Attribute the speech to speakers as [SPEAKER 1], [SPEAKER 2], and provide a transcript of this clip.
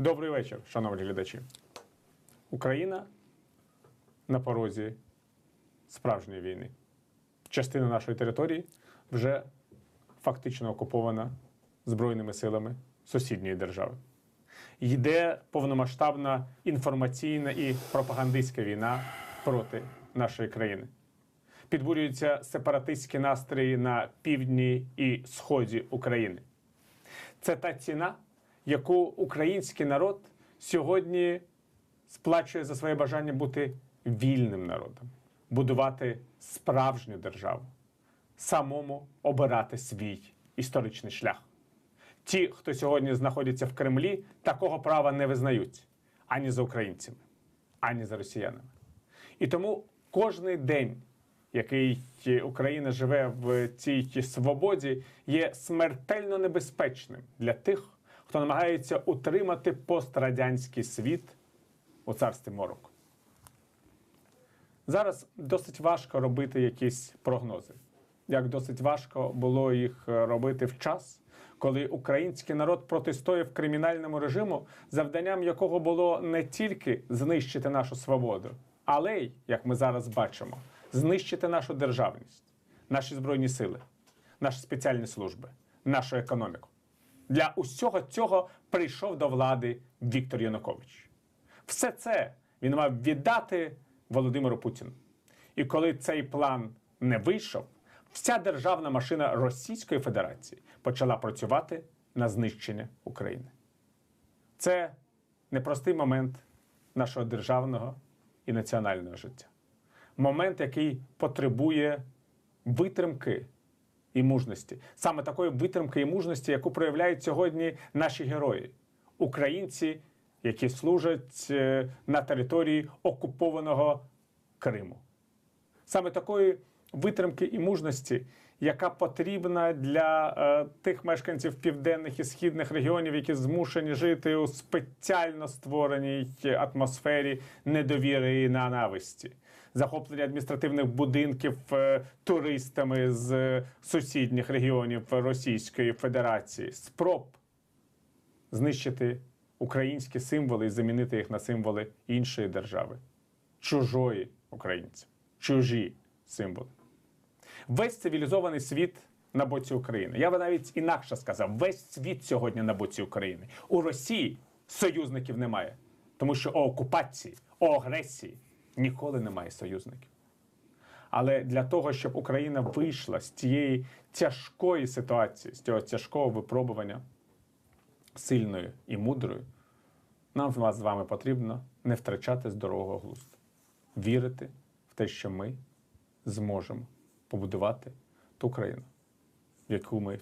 [SPEAKER 1] Добрий вечір, шановні глядачі. Україна на порозі справжньої війни. Частина нашої території вже фактично окупована Збройними силами сусідньої держави. Йде повномасштабна інформаційна і пропагандистська війна проти нашої країни. Підбурюються сепаратистські настрої на півдні і сході України. Це та ціна, яку український народ сьогодні сплачує за своє бажання бути вільним народом, будувати справжню державу, самому обирати свій історичний шлях. Ті, хто сьогодні знаходяться в Кремлі, такого права не визнають ані за українцями, ані за росіянами. І тому кожний день, який Україна живе в цій свободі, є смертельно небезпечним для тих, хто намагається утримати пострадянський світ у царстві морок. Зараз досить важко робити якісь прогнози. Як досить важко було їх робити в час, коли український народ протистояв кримінальному режиму, завданням якого було не тільки знищити нашу свободу, але й, як ми зараз бачимо, знищити нашу державність, наші збройні сили, наші спеціальні служби, нашу економіку. Для усього цього прийшов до влади Віктор Янукович. Все це він мав віддати Володимиру Путіну. І коли цей план не вийшов, вся державна машина Російської Федерації почала працювати на знищення України. Це непростий момент нашого державного і національного життя. Момент, який потребує витримки і мужності. Саме такої витримки і мужності, яку проявляють сьогодні наші герої, українці, які служать е, на території окупованого Криму. Саме такої витримки і мужності, яка потрібна для е, тих мешканців південних і східних регіонів, які змушені жити у спеціально створеній атмосфері недовіри і ненависті, захоплення адміністративних будинків е, туристами з е, сусідніх регіонів Російської Федерації, спроб знищити українські символи і замінити їх на символи іншої держави, чужої українців, чужі символи. Весь цивілізований світ на боці України. Я би навіть інакше сказав: весь світ сьогодні на боці України. У Росії союзників немає, тому що у окупації, у агресії ніколи немає союзників. Але для того, щоб Україна вийшла з цієї тяжкої ситуації, з цього тяжкого випробування, сильною і мудрою, нам з вами потрібно не втрачати здорового глузду, вірити в те, що ми зможемо побудувати ту країну, в яку ми